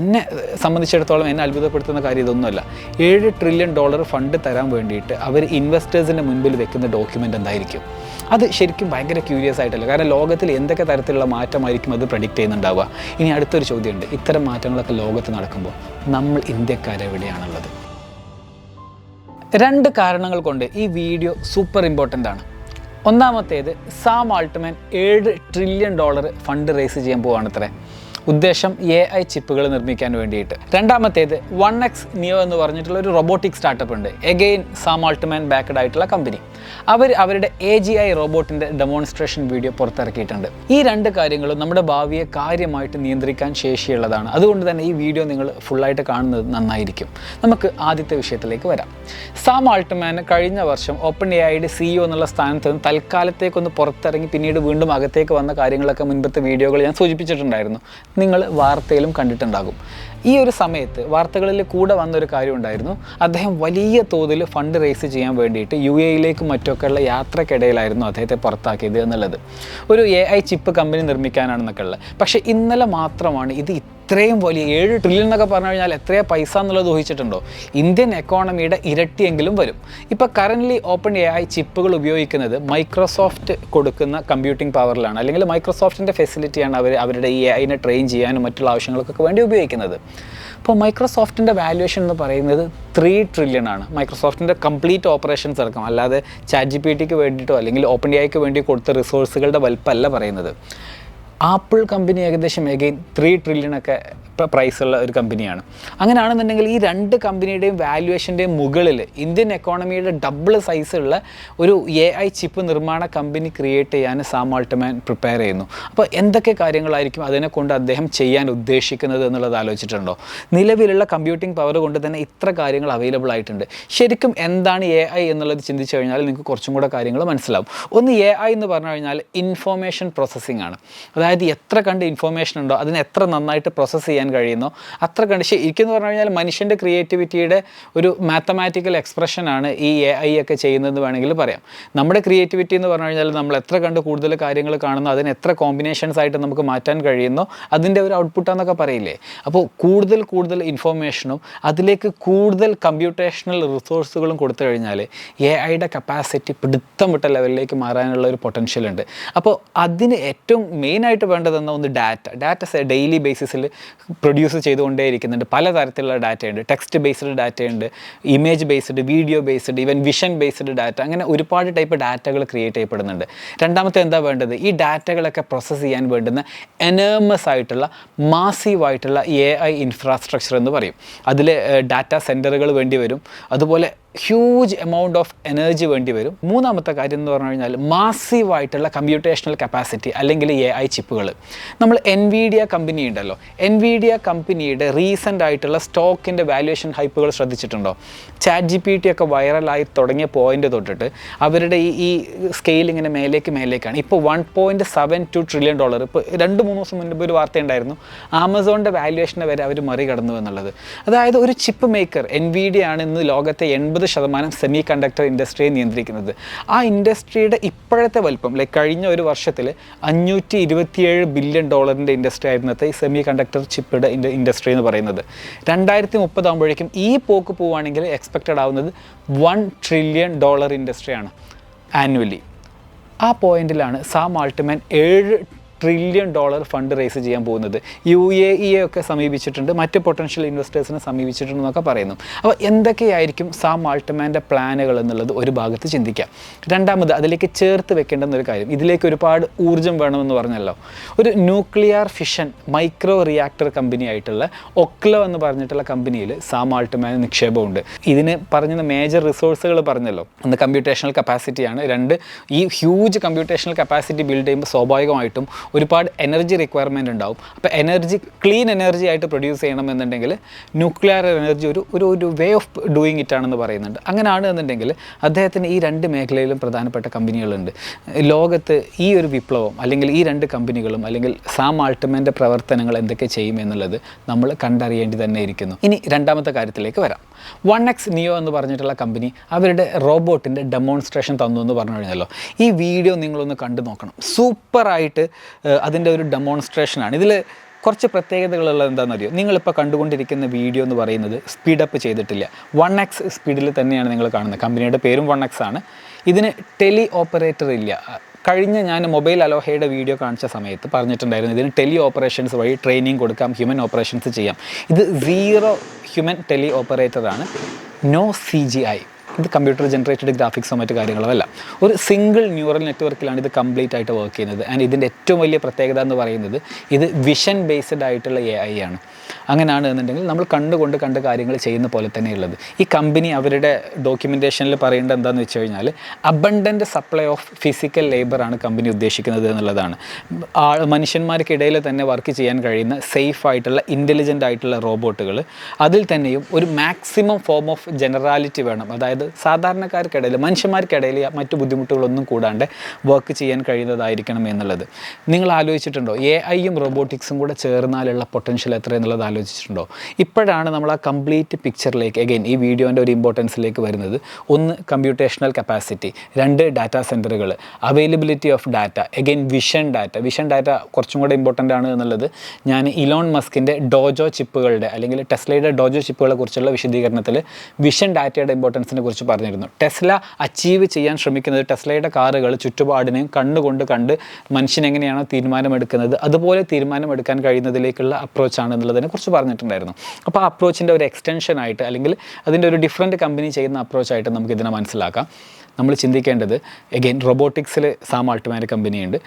എന്നെ സംബന്ധിച്ചിടത്തോളം എന്നെ അത്ഭുതപ്പെടുത്തുന്ന കാര്യം ഇതൊന്നുമല്ല. ഏഴ് ട്രില്യൺ ഡോളർ ഫണ്ട് തരാൻ വേണ്ടിയിട്ട് അവർ ഇൻവെസ്റ്റേഴ്സിന്റെ മുൻപിൽ വെക്കുന്ന ഡോക്യുമെന്റ് എന്തായിരിക്കും? അത് ശരിക്കും ഭയങ്കര ക്യൂരിയസ് ആയിട്ടല്ല. കാരണം ലോകത്തിൽ എന്തൊക്കെ തരത്തിലുള്ള മാറ്റമായിരിക്കും അത് പ്രഡിക്റ്റ് ചെയ്യുന്നുണ്ടാവുക? ഇനി അടുത്തൊരു ചോദ്യമുണ്ട്. ഇത്തരം മാറ്റങ്ങളൊക്കെ ലോകത്ത് നടക്കുമ്പോൾ നമ്മൾ ഇന്ത്യക്കാരെവിടെയാണുള്ളത് രണ്ട് കാരണങ്ങൾ കൊണ്ട് ഈ വീഡിയോ സൂപ്പർ ഇമ്പോർട്ടന്റ് ആണ്. ഒന്നാമത്തേത് സാം ആൾട്ട്മാൻ ഏഴ് ട്രില്യൺ ഡോളർ ഫണ്ട് റേസ് ചെയ്യാൻ പോവാണത്രേ. ഉദ്ദേശം എ ഐ ചിപ്പുകൾ നിർമ്മിക്കാൻ വേണ്ടിയിട്ട്. രണ്ടാമത്തേത് വൺ എക്സ് നിയോ എന്ന് പറഞ്ഞിട്ടുള്ള ഒരു റോബോട്ടിക് സ്റ്റാർട്ടപ്പ് ഉണ്ട്. എഗെയിൻ സാം ആൾട്ട്മാൻ ബാക്കഡ് ആയിട്ടുള്ള കമ്പനി അവർ അവരുടെ എ ജി ഐ റോബോട്ടിന്റെ ഡെമോൺസ്ട്രേഷൻ വീഡിയോ പുറത്തിറക്കിയിട്ടുണ്ട്. ഈ രണ്ട് കാര്യങ്ങളും നമ്മുടെ ഭാവിയെ കാര്യമായിട്ട് നിയന്ത്രിക്കാൻ ശേഷിയുള്ളതാണ്. അതുകൊണ്ട് തന്നെ ഈ വീഡിയോ നിങ്ങൾ ഫുള്ളായിട്ട് കാണുന്നത് നന്നായിരിക്കും. നമുക്ക് ആദ്യത്തെ വിഷയത്തിലേക്ക് വരാം. സാം ആൾട്ട്മാൻ കഴിഞ്ഞ വർഷം ഓപ്പൺ എ ഐയുടെ സിഇഒ എന്നുള്ള സ്ഥാനത്ത് നിന്ന് തൽക്കാലത്തേക്കൊന്ന് പുറത്തിറങ്ങി പിന്നീട് വീണ്ടും അകത്തേക്ക് വന്ന കാര്യങ്ങളൊക്കെ മുൻപത്തെ വീഡിയോകൾ ഞാൻ സൂചിപ്പിച്ചിട്ടുണ്ടായിരുന്നു. നിങ്ങൾ വാർത്തയിലും കണ്ടിട്ടുണ്ടാകും. ഈ ഒരു സമയത്ത് വാർത്തകളിൽ കൂടെ വന്നൊരു കാര്യം ഉണ്ടായിരുന്നു. അദ്ദേഹം വലിയ തോതിൽ ഫണ്ട് റേസ് ചെയ്യാൻ വേണ്ടിയിട്ട് യു എയിലേക്കും മറ്റൊക്കെയുള്ള യാത്രക്കിടയിലായിരുന്നു അദ്ദേഹത്തെ പുറത്താക്കിയത് എന്നുള്ളത്. ഒരു എ ഐ ചിപ്പ് കമ്പനി നിർമ്മിക്കാനാണെന്നൊക്കെ ഉള്ളത്. പക്ഷേ ഇന്നലെ മാത്രമാണ് ഇത് ഇത്രയും വലിയ ഏഴ് ട്രില്യൺ എന്നൊക്കെ പറഞ്ഞു കഴിഞ്ഞാൽ എത്രയാ പൈസ എന്നുള്ളത് ഊഹിച്ചിട്ടുണ്ടോ? ഇന്ത്യൻ എക്കോണമിയുടെ ഇരട്ടിയെങ്കിലും വരും. ഇപ്പോൾ കറന്റ്ലി ഓപ്പൺ എ ഐ ചിപ്പുകൾ ഉപയോഗിക്കുന്നത് മൈക്രോസോഫ്റ്റ് കൊടുക്കുന്ന കമ്പ്യൂട്ടിംഗ് പവറിലാണ് അല്ലെങ്കിൽ മൈക്രോസോഫ്റ്റിന്റെ ഫെസിലിറ്റിയാണ് അവർ അവരുടെ ഈ എ ഐനെ ട്രെയിൻ ചെയ്യാനും മറ്റുള്ള ആവശ്യങ്ങൾക്കൊക്കെ വേണ്ടി ഉപയോഗിക്കുന്നത്. അപ്പോൾ മൈക്രോസോഫ്റ്റിന്റെ വാല്യുവേഷൻ എന്ന് പറയുന്നത് ത്രീ ട്രില്യൺ ആണ്. മൈക്രോസോഫ്റ്റിന്റെ കംപ്ലീറ്റ് ഓപ്പറേഷൻസ് അടക്കം. അല്ലാതെ ചാറ്റ് ജി പി ടിക്ക് വേണ്ടിയിട്ടോ അല്ലെങ്കിൽ ഓപ്പൺ ഡി ഐക്ക് വേണ്ടി കൊടുത്ത റിസോഴ്സുകളുടെ വലിപ്പമല്ല പറയുന്നത്. ആപ്പിൾ കമ്പനി ഏകദേശം എഗെയിൻ ത്രീ ട്രില്യൺ ഒക്കെ പ്രൈസുള്ള ഒരു കമ്പനിയാണ്. അങ്ങനെയാണെന്നുണ്ടെങ്കിൽ ഈ രണ്ട് കമ്പനിയുടെയും വാല്യുവേഷന്റെയും മുകളിൽ ഇന്ത്യൻ എക്കോണമിയുടെ ഡബിൾ സൈസുള്ള ഒരു എ ഐ ചിപ്പ് നിർമ്മാണ കമ്പനി ക്രിയേറ്റ് ചെയ്യാൻ സാം പ്രിപ്പയർ ചെയ്യുന്നു. അപ്പോൾ എന്തൊക്കെ കാര്യങ്ങളായിരിക്കും അതിനെ കൊണ്ട് അദ്ദേഹം ചെയ്യാൻ ഉദ്ദേശിക്കുന്നത് എന്നുള്ളത് ആലോചിച്ചിട്ടുണ്ടോ? നിലവിലുള്ള കമ്പ്യൂട്ടിംഗ് പവർ കൊണ്ട് തന്നെ ഇത്ര കാര്യങ്ങൾ അവൈലബിൾ ആയിട്ടുണ്ട്. ശരിക്കും എന്താണ് എ ഐ എന്നുള്ളത് ചിന്തിച്ചു കഴിഞ്ഞാൽ നിങ്ങൾക്ക് കുറച്ചും കൂടെ കാര്യങ്ങൾ മനസ്സിലാവും. ഒന്ന് എ ഐ എന്ന് പറഞ്ഞു കഴിഞ്ഞാൽ ഇൻഫോർമേഷൻ പ്രോസസ്സിംഗ് ആണ്. അതായത് എത്ര കണ്ട് ഇൻഫോർമേഷൻ ഉണ്ടോ അതിനെ എത്ര നന്നായിട്ട് പ്രോസസ്സ് ചെയ്യാൻ കഴിയുന്നോ അത്ര കണ്ട്. ശരിക്കും പറഞ്ഞു കഴിഞ്ഞാൽ മനുഷ്യന്റെ ക്രിയേറ്റിവിറ്റിയുടെ ഒരു മാത്തമാറ്റിക്കൽ എക്സ്പ്രഷനാണ് ഈ എ ഐ ഒക്കെ ചെയ്യുന്നതെന്ന് വേണമെങ്കിൽ പറയാം. നമ്മുടെ ക്രിയേറ്റിവിറ്റി എന്ന് പറഞ്ഞു കഴിഞ്ഞാൽ നമ്മൾ എത്ര കണ്ട് കൂടുതൽ കാര്യങ്ങൾ കാണുന്നു അതിന് എത്ര കോമ്പിനേഷൻസ് ആയിട്ട് നമുക്ക് മാറ്റാൻ കഴിയുന്നോ അതിന്റെ ഒരു ഔട്ട്പുട്ടാന്നൊക്കെ പറയില്ലേ? അപ്പോൾ കൂടുതൽ കൂടുതൽ ഇൻഫോർമേഷനും അതിലേക്ക് കൂടുതൽ കമ്പ്യൂട്ടേഷണൽ റിസോഴ്സുകളും കൊടുത്തു കഴിഞ്ഞാൽ എ ഐയുടെ കപ്പാസിറ്റി പിടുത്തം വിട്ട ലെവലിലേക്ക് മാറാനുള്ള ഒരു പൊട്ടൻഷ്യൽ ഉണ്ട്. അപ്പോൾ അതിന് ഏറ്റവും മെയിനായിട്ട് വേണ്ടതെന്ന ഒന്ന് ഡാറ്റ ഡാറ്റ ഡെയിലി ബേസിസിൽ പ്രൊഡ്യൂസ് ചെയ്തുകൊണ്ടേയിരിക്കുന്നുണ്ട്. പലതരത്തിലുള്ള ഡാറ്റയുണ്ട് ടെക്സ്റ്റ് ബേസ്ഡ് ഡാറ്റയുണ്ട് image based video based even vision based data അങ്ങനെ ഒരുപാട് ടൈപ്പ് ഡാറ്റകൾ ക്രിയേറ്റ് ചെയ്യപ്പെടുന്നുണ്ട്. രണ്ടാമത്തെ എന്താ വേണ്ടത്? ഈ ഡാറ്റകളൊക്കെ പ്രോസസ്സ് ചെയ്യാൻ വേണ്ടുന്ന എനേമസ് ആയിട്ടുള്ള മാസീവ് ആയിട്ടുള്ള എ ഐ ഇൻഫ്രാസ്ട്രക്ചർ എന്ന് പറയും. അതിൽ ഡാറ്റ സെന്ററുകൾ വേണ്ടി വരും. അതുപോലെ ഹ്യൂജ് എമൗണ്ട് ഓഫ് എനർജി വേണ്ടി വരും. മൂന്നാമത്തെ കാര്യം എന്ന് പറഞ്ഞു കഴിഞ്ഞാൽ മാസീവായിട്ടുള്ള കമ്പ്യൂട്ടേഷണൽ കപ്പാസിറ്റി അല്ലെങ്കിൽ എ ഐ ചിപ്പുകൾ. നമ്മൾ എൻവിഡിയ കമ്പനി ഉണ്ടല്ലോ. എൻവിഡിയ കമ്പനിയുടെ റീസെന്റ് ആയിട്ടുള്ള സ്റ്റോക്കിന്റെ വാല്യുവേഷൻ ഹൈപ്പുകൾ ശ്രദ്ധിച്ചിട്ടുണ്ടോ? ചാറ്റ് ജി പി ടി ഒക്കെ വൈറലായി തുടങ്ങിയ പോയിന്റ് തൊട്ടിട്ട് അവരുടെ ഈ ഈ സ്കെയിൽ ഇങ്ങനെ മേലേക്ക് മേലേക്കാണ്. ഇപ്പോൾ one point seven two trillion dollar ഇപ്പോൾ രണ്ട് മൂന്ന് ദിവസം മുൻപ് ഒരു വാർത്ത ഉണ്ടായിരുന്നു. ആമസോണിന്റെ വാല്യുവേഷനെ വരെ അവർ മറികടന്നു എന്നുള്ളത്. അതായത് ഒരു ചിപ്പ് മേക്കർ എൻവിഡിയ ആണ് ഇന്ന് ലോകത്തെ എൺപത് ശതമാനം സെമി കണ്ടക്ടർ ഇൻഡസ്ട്രിയെ നിയന്ത്രിക്കുന്നത്. ആ ഇൻഡസ്ട്രിയുടെ ഇപ്പോഴത്തെ വലിപ്പം ലൈക്ക് കഴിഞ്ഞ ഒരു വർഷത്തിൽ അഞ്ഞൂറ്റി ഇരുപത്തിയേഴ് ബില്യൺ ഡോളറിന്റെ ഇൻഡസ്ട്രി ആയിരുന്നത്തെ ഈ സെമി കണ്ടക്ടർ ചിപ്പുടെ ഇൻഡസ്ട്രി എന്ന് പറയുന്നത്. രണ്ടായിരത്തി മുപ്പതാകുമ്പോഴേക്കും ഈ പോക്ക് പോവുകയാണെങ്കിൽ എക്സ്പെക്റ്റഡ് ആവുന്നത് വൺ ട്രില്യൺ ഡോളർ ഇൻഡസ്ട്രിയാണ് ആനുവലി ആ പോയിന്റിലാണ് സാം ആൾട്ട്മാൻ ഏഴ് ട്രില്യൺ ഡോളർ ഫണ്ട് റേസ് ചെയ്യാൻ പോകുന്നത്. യു എ ഇ ഒക്കെ സമീപിച്ചിട്ടുണ്ട്. മറ്റ് പൊട്ടൻഷ്യൽ ഇൻവെസ്റ്റേഴ്സിനെ സമീപിച്ചിട്ടുണ്ടെന്നൊക്കെ പറയുന്നു. അപ്പോൾ എന്തൊക്കെയായിരിക്കും സാം ആൾട്ട്മാന്റെ പ്ലാനുകൾ എന്നുള്ളത് ഒരു ഭാഗത്ത് ചിന്തിക്കാം. രണ്ടാമത് അതിലേക്ക് ചേർത്ത് വെക്കേണ്ടുന്ന ഒരു കാര്യം. ഇതിലേക്ക് ഒരുപാട് ഊർജം വേണമെന്ന് പറഞ്ഞല്ലോ. ഒരു nuclear fission micro reactor company ആയിട്ടുള്ള ഒക്ലോ എന്ന് പറഞ്ഞിട്ടുള്ള കമ്പനിയിൽ സാം ആൾട്ട്മാൻ നിക്ഷേപമുണ്ട്. ഇതിന് പറഞ്ഞ മേജർ റിസോഴ്സുകൾ പറഞ്ഞല്ലോ. ഒന്ന് കമ്പ്യൂട്ടേഷണൽ കപ്പാസിറ്റിയാണ് രണ്ട് ഈ ഹ്യൂജ് കമ്പ്യൂട്ടേഷണൽ കപ്പാസിറ്റി ബിൽഡ് ചെയ്യുമ്പോൾ സ്വാഭാവികമായിട്ടും ഒരുപാട് എനർജി റിക്വയർമെന്റ് ഉണ്ടാവും. അപ്പോൾ എനർജി ക്ലീൻ എനർജി ആയിട്ട് പ്രൊഡ്യൂസ് ചെയ്യണമെന്നുണ്ടെങ്കിൽ ന്യൂക്ലിയർ എനർജി ഒരു ഒരു ഒരു വേ ഓഫ് ഡൂയിങ് ഇറ്റ് ആണെന്ന് പറയുന്നുണ്ട്. അങ്ങനെയാണ് എന്നുണ്ടെങ്കിൽ അദ്ദേഹത്തിന് ഈ രണ്ട് മേഖലയിലും പ്രധാനപ്പെട്ട കമ്പനികളുണ്ട്. ലോകത്ത് ഈ ഒരു വിപ്ലവം അല്ലെങ്കിൽ ഈ രണ്ട് കമ്പനികളും അല്ലെങ്കിൽ സാം ആൾട്ടമന്റെ പ്രവർത്തനങ്ങൾ എന്തൊക്കെ ചെയ്യുമെന്നുള്ളത് നമ്മൾ കണ്ടറിയേണ്ടി തന്നെ ഇരിക്കുന്നു. ഇനി രണ്ടാമത്തെ കാര്യത്തിലേക്ക് വരാം. വൺ എക്സ് നിയോ എന്ന് പറഞ്ഞിട്ടുള്ള കമ്പനി അവരുടെ റോബോട്ടിന്റെ ഡെമോൺസ്ട്രേഷൻ തന്നു എന്ന് പറഞ്ഞു കഴിഞ്ഞല്ലോ. ഈ വീഡിയോ നിങ്ങളൊന്ന് കണ്ടു നോക്കണം. സൂപ്പറായിട്ട് അതിന്റെ ഒരു ഡെമോൺസ്ട്രേഷനാണ് ഇതിൽ കുറച്ച് പ്രത്യേകതകളുള്ളത് എന്താണെന്നറിയോ? നിങ്ങളിപ്പോൾ കണ്ടുകൊണ്ടിരിക്കുന്ന വീഡിയോ എന്ന് പറയുന്നത് സ്പീഡപ്പ് ചെയ്തിട്ടില്ല. വൺ എക്സ് സ്പീഡിൽ തന്നെയാണ് നിങ്ങൾ കാണുന്നത്. കമ്പനിയുടെ പേരും വൺ എക്സ് ആണ്. ഇതിന് ടെലി ഓപ്പറേറ്റർ ഇല്ല. കഴിഞ്ഞ ഞാൻ മൊബൈൽ അലോഹയുടെ വീഡിയോ കാണിച്ച സമയത്ത് പറഞ്ഞിട്ടുണ്ടായിരുന്നു ഇതിന് ടെലി ഓപ്പറേഷൻസ് വഴി ട്രെയിനിങ് കൊടുക്കാം ഹ്യൂമൻ ഓപ്പറേഷൻസ് ചെയ്യാം. ഇത് സീറോ ഹ്യൂമൻ ടെലി ഓപ്പറേറ്ററാണ് നോ സി ജി ഐ. ഇത് കമ്പ്യൂട്ടർ ജനറേറ്റഡ് ഗ്രാഫിക്സോ മറ്റു കാര്യങ്ങളോ അല്ല. ഒരു സിംഗിൾ ന്യൂറൽ നെറ്റ്വർക്കിലാണ് ഇത് കംപ്ലീറ്റ് ആയിട്ട് വർക്ക് ചെയ്യുന്നത്. ആൻഡ് ഇതിന്റെ ഏറ്റവും വലിയ പ്രത്യേകത എന്ന് പറയുന്നത് ഇത് വിഷൻ ബേസ്ഡ് ആയിട്ടുള്ള എ ഐ ആണ്. അങ്ങനെയാണ് എന്നുണ്ടെങ്കിൽ നമ്മൾ കണ്ടുകൊണ്ട് കണ്ട് കാര്യങ്ങൾ ചെയ്യുന്ന പോലെ തന്നെയുള്ളത്. ഈ കമ്പനി അവരുടെ ഡോക്യുമെന്റേഷനിൽ പറയേണ്ടത് എന്താണെന്ന് വെച്ച് കഴിഞ്ഞാൽ അബണ്ടന്റ് സപ്ലൈ ഓഫ് ഫിസിക്കൽ ലേബറാണ് കമ്പനി ഉദ്ദേശിക്കുന്നത് എന്നുള്ളതാണ്. ആ മനുഷ്യന്മാർക്കിടയിൽ തന്നെ വർക്ക് ചെയ്യാൻ കഴിയുന്ന സേഫ് ആയിട്ടുള്ള ഇന്റലിജന്റ് ആയിട്ടുള്ള റോബോട്ടുകൾ അതിൽ തന്നെയും ഒരു മാക്സിമം ഫോം ഓഫ് ജനറാലിറ്റി വേണം. അതായത് സാധാരണക്കാർക്കിടയിൽ മനുഷ്യന്മാർക്കിടയിൽ മറ്റു ബുദ്ധിമുട്ടുകളൊന്നും കൂടാണ്ട് വർക്ക് ചെയ്യാൻ കഴിയുന്നതായിരിക്കണം എന്നുള്ളത്. നിങ്ങൾ ആലോചിച്ചിട്ടുണ്ടോ? എ ഐയും റോബോട്ടിക്സും കൂടെ ചേർന്നാലുള്ള പൊട്ടൻഷ്യൽ എത്ര എന്നുള്ളത് ആലോചിച്ചിട്ടുണ്ടോ? ഇപ്പോഴാണ് നമ്മൾ ആ കംപ്ലീറ്റ് പിക്ചറിലേക്ക് അഗൈൻ ഈ വീഡിയോന്റെ ഒരു ഇമ്പോർട്ടൻസിലേക്ക് വരുന്നത്. ഒന്ന് കമ്പ്യൂട്ടേഷണൽ കപ്പാസിറ്റി രണ്ട് ഡാറ്റാ സെന്ററുകൾ availability of data again vision data vision data കുറച്ചും കൂടെ ഇമ്പോർട്ടന്റ് ആണ് എന്നുള്ളത്. ഞാൻ ഇലോൺ മസ്കിന്റെ ഡോജോ ചിപ്പുകളുടെ അല്ലെങ്കിൽ ടെസ്ലയുടെ ഡോജോ ചിപ്പുകളെ കുറിച്ചുള്ള വിശദീകരണത്തിൽ വിഷൻ ഡാറ്റയുടെ ഇമ്പോർട്ടൻസിനെ കുറിച്ച് പറഞ്ഞിരുന്നു. ടെസ്ല അച്ചീവ് ചെയ്യാൻ ശ്രമിക്കുന്നത് ടെസ്ലയുടെ കാറുകൾ ചുറ്റുപാടിനെയും കണ്ണുകൊണ്ട് കണ്ട് മനുഷ്യനെങ്ങനെയാണോ തീരുമാനമെടുക്കുന്നത് അതുപോലെ തീരുമാനമെടുക്കാൻ കഴിയുന്നതിലേക്കുള്ള അപ്രോച്ചാണ് എന്നുള്ളതിനെ കുറിച്ച് പറഞ്ഞിട്ടുണ്ടായിരുന്നു. അപ്പോൾ ആ അപ്രോച്ചിന്റെ ഒരു എക്സ്റ്റൻഷൻ ആയിട്ട് അല്ലെങ്കിൽ അതിന്റെ ഒരു ഡിഫറെന്റ് കമ്പനി ചെയ്യുന്ന അപ്രോച്ചായിട്ട് നമുക്ക് ഇതിനെ മനസ്സിലാക്കാം. നമ്മൾ ചിന്തിക്കേണ്ടത് എഗെയിൻ റോബോട്ടിക്സിൽ സാം ആൾട്ടുമാന്റെ കമ്പനിയുണ്ട്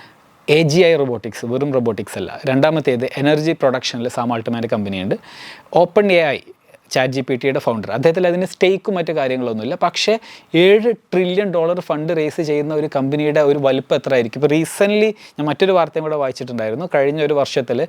എ ജി ഐ റോബോട്ടിക്സ് വെറും റോബോട്ടിക്സ് അല്ല. രണ്ടാമത്തേത് എനർജി പ്രൊഡക്ഷനിൽ സാം ആൾട്ടുമാന്റെ കമ്പനിയുണ്ട് open A I chat G P ടിയുടെ ഫൗണ്ടർ അദ്ദേഹത്തിൽ അതിന് സ്റ്റേക്കും മറ്റു കാര്യങ്ങളൊന്നുമില്ല. പക്ഷേ ഏഴ് ട്രില്യൺ ഡോളർ ഫണ്ട് റേസ് ചെയ്യുന്ന ഒരു കമ്പനിയുടെ ഒരു വലുപ്പം എത്ര ആയിരിക്കും ഇപ്പോൾ റീസെന്റ്ലി ഞാൻ മറ്റൊരു വാർത്തയും കൂടെ വായിച്ചിട്ടുണ്ടായിരുന്നു. കഴിഞ്ഞ ഒരു വർഷത്തിൽ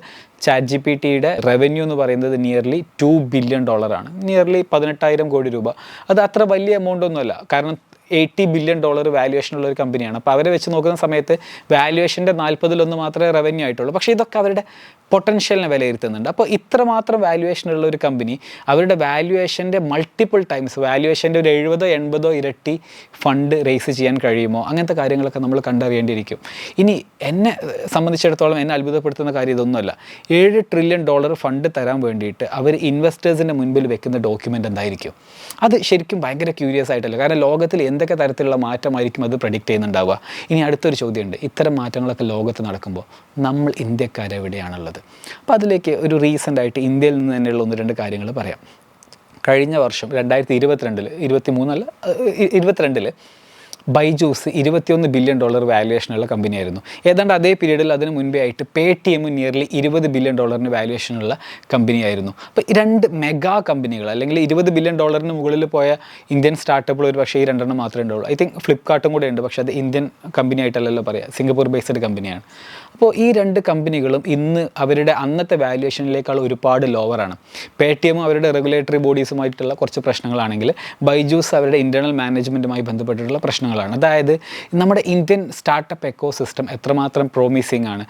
ചാറ്റ് ജി പി ടിയുടെ റവന്യൂ എന്ന് പറയുന്നത് നിയർലി ടു ബില്യൺ ഡോളറാണ് നിയർലി പതിനെട്ടായിരം കോടി രൂപ. അത് അത്ര വലിയ എമൗണ്ട് ഒന്നുമല്ല. കാരണം എയ്റ്റി ബില്യൺ ഡോളർ വാല്യുവേഷൻ ഉള്ള ഒരു കമ്പനിയാണ് അപ്പോൾ അവരെ വെച്ച് നോക്കുന്ന സമയത്ത് വാല്യുവേഷന്റെ നാൽപ്പതിലൊന്ന് മാത്രമേ റവന്യൂ ആയിട്ടുള്ളൂ. പക്ഷേ ഇതൊക്കെ അവരുടെ പൊട്ടൻഷ്യലിനെ വിലയിരുത്തുന്നുണ്ട്. അപ്പോൾ ഇത്രമാത്രം വാല്യുവേഷൻ ഉള്ള ഒരു കമ്പനി അവരുടെ വാല്യുവേഷന്റെ മൾട്ടിപ്പിൾ ടൈംസ് വാല്യുവേഷന്റെ ഒരു എഴുപതോ എൺപതോ ഇരട്ടി ഫണ്ട് റേസ് ചെയ്യാൻ കഴിയുമോ? അങ്ങനത്തെ കാര്യങ്ങളൊക്കെ നമ്മൾ കണ്ടറിയേണ്ടിയിരിക്കും. ഇനി എന്നെ സംബന്ധിച്ചിടത്തോളം എന്നെ അത്ഭുതപ്പെടുത്തുന്ന കാര്യം ഇതൊന്നുമല്ല. ഏഴ് ട്രില്യൺ ഡോളർ ഫണ്ട് തരാൻ വേണ്ടിയിട്ട് അവർ ഇൻവെസ്റ്റേഴ്സിന്റെ മുൻപിൽ വെക്കുന്ന ഡോക്യുമെന്റ് എന്തായിരിക്കും? അത് ശരിക്കും ഭയങ്കര ക്യൂരിയസ് ആയിട്ടല്ല. കാരണം ലോകത്തിൽ എന്തൊക്കെ തരത്തിലുള്ള മാറ്റമായിരിക്കും അത് പ്രഡിക്റ്റ് ചെയ്യുന്നുണ്ടാവുക. ഇനി അടുത്തൊരു ചോദ്യമുണ്ട്. ഇത്തരം മാറ്റങ്ങളൊക്കെ ലോകത്ത് നടക്കുമ്പോൾ നമ്മൾ ഇന്ത്യക്കാരെവിടെയാണുള്ളത്? അപ്പോൾ അതിലേക്ക് ഒരു റീസെന്റ് ആയിട്ട് ഇന്ത്യയിൽ നിന്ന് തന്നെയുള്ള ഒന്ന് രണ്ട് കാര്യങ്ങൾ പറയാം. കഴിഞ്ഞ വർഷം രണ്ടായിരത്തി ഇരുപത്തിരണ്ടിൽ ഇരുപത്തി മൂന്നല്ല ഇരുപത്തിരണ്ടിൽ ബൈജൂസ് ഇരുപത്തിയൊന്ന് ബില്യൺ ഡോളർ വാല്യുവേഷനുള്ള കമ്പനിയായിരുന്നു ഏതാണ്ട് അതേ പീരീഡിൽ അതിന് മുൻപേ ആയിട്ട് പേ ടി എം നിയർലി ഇരുപത് ബില്യൺ ഡോളറിന് വാല്യുവേഷനുള്ള കമ്പനിയായിരുന്നു അപ്പോൾ രണ്ട് മെഗാ കമ്പനികൾ അല്ലെങ്കിൽ ഇരുപത് ബില്യൺ ഡോളറിന് മുകളിൽ പോയ ഇന്ത്യൻ സ്റ്റാർട്ടപ്പുകൾ ഒരു പക്ഷേ ഈ രണ്ടെണ്ണം മാത്രമേ ഉണ്ടാവുള്ളൂ. ഐ തിങ്ക് ഫ്ലിപ്കാർട്ടും കൂടെ ഉണ്ട് പക്ഷേ അത് ഇന്ത്യൻ കമ്പനി ആയിട്ടല്ലല്ലോ പറയാം. സിംഗപ്പൂർ ബേസ്ഡ് കമ്പനിയാണ് അപ്പോൾ ഈ രണ്ട് കമ്പനികളും ഇന്ന് അവരുടെ അന്നത്തെ വാല്യുവേഷനിലേക്കാൾ ഒരുപാട് ലോവറാണ് പേ ടി എം അവരുടെ റെഗുലേറ്ററി ബോഡീസുമായിട്ടുള്ള കുറച്ച് പ്രശ്നങ്ങളാണെങ്കിൽ ബൈജൂസ് അവരുടെ ഇന്റേർണൽ മാനേജ്മെന്റുമായി ബന്ധപ്പെട്ടിട്ടുള്ള പ്രശ്നങ്ങളാണ്. അതായത് നമ്മുടെ ഇന്ത്യൻ സ്റ്റാർട്ടപ്പ് എക്കോ സിസ്റ്റം എത്രമാത്രം പ്രോമിസിങ് ആണ്.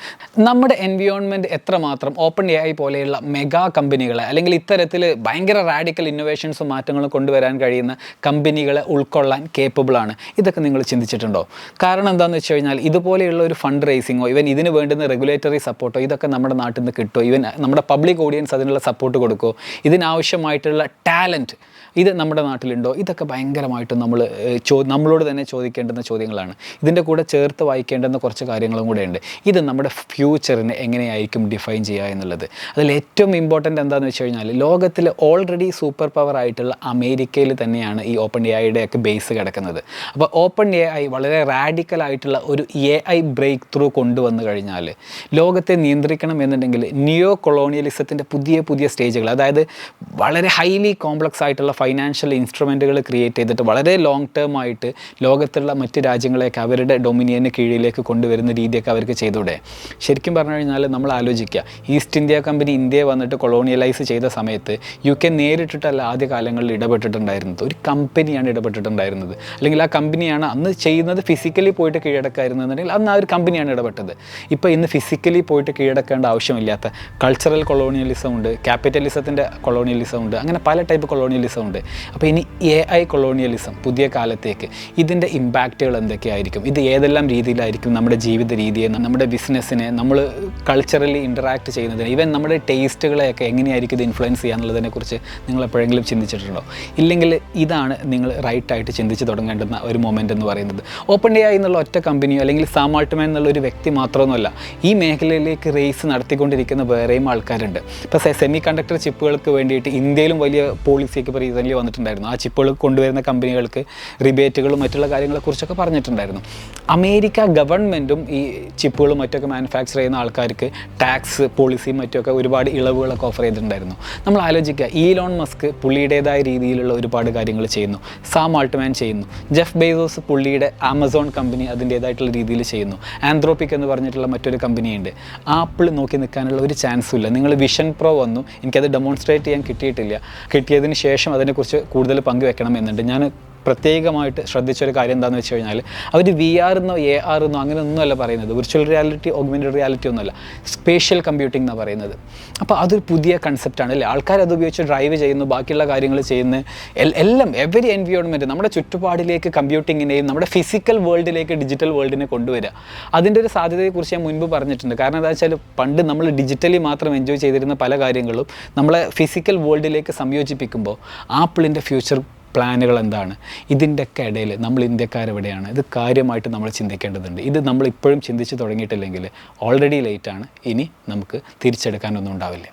നമ്മുടെ എൻവിയോൺമെന്റ് എത്രമാത്രം ഓപ്പൺ എ ഐ പോലെയുള്ള മെഗാ കമ്പനികളെ അല്ലെങ്കിൽ ഇത്തരത്തിൽ ഭയങ്കര റാഡിക്കൽ ഇന്നോവേഷൻസും മാറ്റങ്ങളും കൊണ്ടുവരാൻ കഴിയുന്ന കമ്പനികളെ ഉൾക്കൊള്ളാൻ കേപ്പബിളാണ് ഇതൊക്കെ നിങ്ങൾ ചിന്തിച്ചിട്ടുണ്ടോ? കാരണം എന്താണെന്ന് വെച്ച് കഴിഞ്ഞാൽ ഇതുപോലെയുള്ള ഒരു ഫണ്ട് റേസിങ്ങോ ഇവൻ ഇതിന് വേണ്ടുന്ന റെഗുലേറ്ററി സപ്പോർട്ടോ ഇതൊക്കെ നമ്മുടെ നാട്ടിൽ നിന്ന് കിട്ടുമോ ഇവൻ നമ്മുടെ പബ്ലിക് ഓഡിയൻസ് അതിനുള്ള സപ്പോർട്ട് കൊടുക്കുമോ ഇതിനാവശ്യമായിട്ടുള്ള ടാലന്റ് ഇത് നമ്മുടെ നാട്ടിലുണ്ടോ? ഇതൊക്കെ ഭയങ്കരമായിട്ട് നമ്മൾ ചോ നമ്മളോട് തന്നെ ചോദിക്കേണ്ടുന്ന ചോദ്യങ്ങളാണ്. ഇതിന്റെ കൂടെ ചേർത്ത് വായിക്കേണ്ടുന്ന കുറച്ച് കാര്യങ്ങളും കൂടെ ഉണ്ട്. ഇത് നമ്മുടെ ഫ്യൂച്ചറിനെ എങ്ങനെയായിരിക്കും ഡിഫൈൻ ചെയ്യുക എന്നുള്ളത്. അതിൽ ഏറ്റവും ഇമ്പോർട്ടന്റ് എന്താണെന്ന് വെച്ച് കഴിഞ്ഞാൽ ലോകത്തിൽ ഓൾറെഡി സൂപ്പർ പവർ ആയിട്ടുള്ള അമേരിക്കയിൽ തന്നെയാണ് ഈ ഓപ്പൺ എ ഐയുടെ ഒക്കെ ബേസ് കിടക്കുന്നത്. അപ്പോൾ ഓപ്പൺ എ ഐ വളരെ റാഡിക്കൽ ആയിട്ടുള്ള ഒരു എ ഐ ബ്രേക്ക് ത്രൂ കൊണ്ടുവന്നു കഴിഞ്ഞാൽ ലോകത്തെ നിയന്ത്രിക്കണം എന്നുണ്ടെങ്കിൽ നിയോ കൊളോണിയലിസത്തിന്റെ പുതിയ പുതിയ സ്റ്റേജുകൾ അതായത് വളരെ ഹൈലി കോംപ്ലക്സ് ആയിട്ടുള്ള ഫൈനാൻഷ്യൽ ഇൻസ്ട്രുമെന്റുകൾ ക്രിയേറ്റ് ചെയ്തിട്ട് വളരെ ലോങ് ടേം ആയിട്ട് ലോകത്തുള്ള മറ്റ് രാജ്യങ്ങളെയൊക്കെ അവരുടെ ഡൊമിനിയന് കീഴിലേക്ക് കൊണ്ടുവരുന്ന രീതിയൊക്കെ അവർക്ക് ചെയ്തൂടെ ശരിക്കും പറഞ്ഞു കഴിഞ്ഞാൽ നമ്മൾ ആലോചിക്കുക. ഈസ്റ്റ് ഇന്ത്യ കമ്പനി ഇന്ത്യയെ വന്നിട്ട് കൊളോണിയലൈസ് ചെയ്ത സമയത്ത് യു കെ നേരിട്ടിട്ടല്ല ആദ്യ കാലങ്ങളിൽ ഇടപെട്ടിട്ടുണ്ടായിരുന്നത്. ഒരു കമ്പനിയാണ് ഇടപെട്ടിട്ടുണ്ടായിരുന്നത്. അല്ലെങ്കിൽ ആ കമ്പനിയാണ് അന്ന് ചെയ്യുന്നത് ഫിസിക്കലി പോയിട്ട് കീഴടക്കായിരുന്നുണ്ടെങ്കിൽ അന്ന് ആ ഒരു കമ്പനിയാണ് ഇടപെട്ടത്. ഇപ്പോൾ ഇന്ന് ഫിസിക്കലി പോയിട്ട് കീഴടക്കേണ്ട ആവശ്യമില്ലാത്ത കൾച്ചറൽ കൊളോണിയലിസം ഉണ്ട് ക്യാപിറ്റലിസത്തിന്റെ കൊളോണിയലിസം ഉണ്ട് അങ്ങനെ പല ടൈപ്പ് കൊളോണിയലിസം ഉണ്ട്. അപ്പോൾ ഇനി എ ഐ കൊളോണിയലിസം പുതിയ കാലത്തേക്ക് ഇതിന്റെ ഇമ്പാക്റ്റുകൾ എന്തൊക്കെയായിരിക്കും? ഇത് ഏതെല്ലാം രീതിയിലായിരിക്കും നമ്മുടെ ജീവിത രീതിയെ നമ്മുടെ ബിസിനസ്സിനെ നമ്മൾ കൾച്ചറലി ഇന്ററാക്ട് ചെയ്യുന്നതിന് ഈവൻ നമ്മുടെ ടേസ്റ്റുകളെയൊക്കെ എങ്ങനെയായിരിക്കും ഇത് ഇൻഫ്ലുവൻസ് ചെയ്യുക എന്നുള്ളതിനെക്കുറിച്ച് നിങ്ങൾ എപ്പോഴെങ്കിലും ചിന്തിച്ചിട്ടുണ്ടോ? ഇല്ലെങ്കിൽ ഇതാണ് നിങ്ങൾ റൈറ്റായിട്ട് ചിന്തിച്ച് തുടങ്ങേണ്ടുന്ന ഒരു മൊമെന്റ് എന്ന് പറയുന്നത്. ഓപ്പൺ എ ഐ എന്നുള്ള ഒറ്റ കമ്പനിയോ അല്ലെങ്കിൽ സാമാൾട്ട്മാൻ എന്നുള്ള ഒരു വ്യക്തി മാത്രമൊന്നുമല്ല ഈ മേഖലയിലേക്ക് റേസ് നടത്തിക്കൊണ്ടിരിക്കുന്ന വേറെയും ആൾക്കാരുണ്ട്. ഇപ്പോൾ സെമി കണ്ടക്ടർ ചിപ്പുകൾക്ക് വേണ്ടിയിട്ട് ഇന്ത്യയിലും വലിയ പോളിസിയൊക്കെ ഇപ്പോൾ റീസെന്റ്ലി വന്നിട്ടുണ്ടായിരുന്നു. ആ ചിപ്പുകൾ കൊണ്ടുവരുന്ന കമ്പനികൾക്ക് റിബേറ്റുകളും മറ്റുള്ള കാര്യങ്ങളെക്കുറിച്ചൊക്കെ പറഞ്ഞിട്ടുണ്ടായിരുന്നു. അമേരിക്ക ഗവൺമെന്റും ഈ ചിപ്പുകളും മറ്റൊക്കെ മാനുഫാക്ചർ ചെയ്യുന്ന ആൾക്കാർക്ക് ടാക്സ് പോളിസിയും മറ്റൊക്കെ ഒരുപാട് ഇളവുകളൊക്കെ ഓഫർ ചെയ്തിട്ടുണ്ടായിരുന്നു. നമ്മൾ ആലോചിക്കുക ഈലോൺ മസ്ക് പുള്ളിയുടേതായ രീതിയിലുള്ള ഒരുപാട് കാര്യങ്ങൾ ചെയ്യുന്നു. സാം ആൾട്ട്മാൻ ചെയ്യുന്നു. ജെഫ് ബേസോസ് പുള്ളിയുടെ ആമസോൺ കമ്പനി അതിന്റേതായിട്ടുള്ള രീതിയിൽ ചെയ്യുന്നു. ആന്ത്രോപ്പിക് എന്ന് പറഞ്ഞിട്ടുള്ള മറ്റൊരു കമ്പനിയുണ്ട് ആപ്പിൾ നോക്കി നിൽക്കാനുള്ള ഒരു ചാൻസും ഇല്ല. നിങ്ങൾ വിഷൻ പ്രോ വന്നു. എനിക്കത് ഡെമോൺസ്ട്രേറ്റ് ചെയ്യാൻ കിട്ടിയിട്ടില്ല. കിട്ടിയതിന് ശേഷം അതിനെക്കുറിച്ച് കൂടുതൽ പങ്കുവെക്കണം എന്നുണ്ട്. ഞാൻ പ്രത്യേകമായിട്ട് ശ്രദ്ധിച്ച ഒരു കാര്യം എന്താണെന്ന് വെച്ച് കഴിഞ്ഞാൽ അവർ വി ആർ എന്നോ എ ആർ എന്നോ അങ്ങനെ ഒന്നുമല്ല പറയുന്നത്. വിർച്വൽ റിയാലിറ്റി ഓഗ്മെന്റഡ് റിയാലിറ്റി ഒന്നുമല്ല. സ്പേഷ്യൽ കമ്പ്യൂട്ടിംഗ് എന്നാണ് പറയുന്നത്. അപ്പോൾ അതൊരു പുതിയ കൺസെപ്റ്റാണ് അല്ലേ? ആൾക്കാർ അത് ഉപയോഗിച്ച് ഡ്രൈവ് ചെയ്യുന്നു ബാക്കിയുള്ള കാര്യങ്ങൾ ചെയ്യുന്നു. എല്ലാം എവരി എൻവിയോൺമെന്റ് നമ്മുടെ ചുറ്റുപാടിലേക്ക് കമ്പ്യൂട്ടിങ്ങിനെയും നമ്മുടെ ഫിസിക്കൽ വേൾഡിലേക്ക് ഡിജിറ്റൽ വേൾഡിനെ കൊണ്ടുവരിക. അതിന്റെ ഒരു സാധ്യതയെക്കുറിച്ച് ഞാൻ മുൻപ് പറഞ്ഞിട്ടുണ്ട്. കാരണം എന്താ വെച്ചാൽ പണ്ട് നമ്മൾ ഡിജിറ്റലി മാത്രം എൻജോയ് ചെയ്തിരുന്ന പല കാര്യങ്ങളും നമ്മളെ ഫിസിക്കൽ വേൾഡിലേക്ക് സംയോജിപ്പിക്കുമ്പോൾ ആപ്പിളിന്റെ ഫ്യൂച്ചർ പ്ലാനുകൾ എന്താണ് ഇതിന്റെയൊക്കെ ഇടയിൽ നമ്മൾ ഇന്ത്യക്കാരെവിടെയാണ്? ഇത് കാര്യമായിട്ട് നമ്മൾ ചിന്തിക്കേണ്ടതുണ്ട്. ഇത് നമ്മൾ ഇപ്പോഴും ചിന്തിച്ച് തുടങ്ങിയിട്ടില്ലെങ്കിൽ ഓൾറെഡി ലേറ്റാണ് ഇനി നമുക്ക് തിരിച്ചെടുക്കാനൊന്നും ഉണ്ടാവില്ല.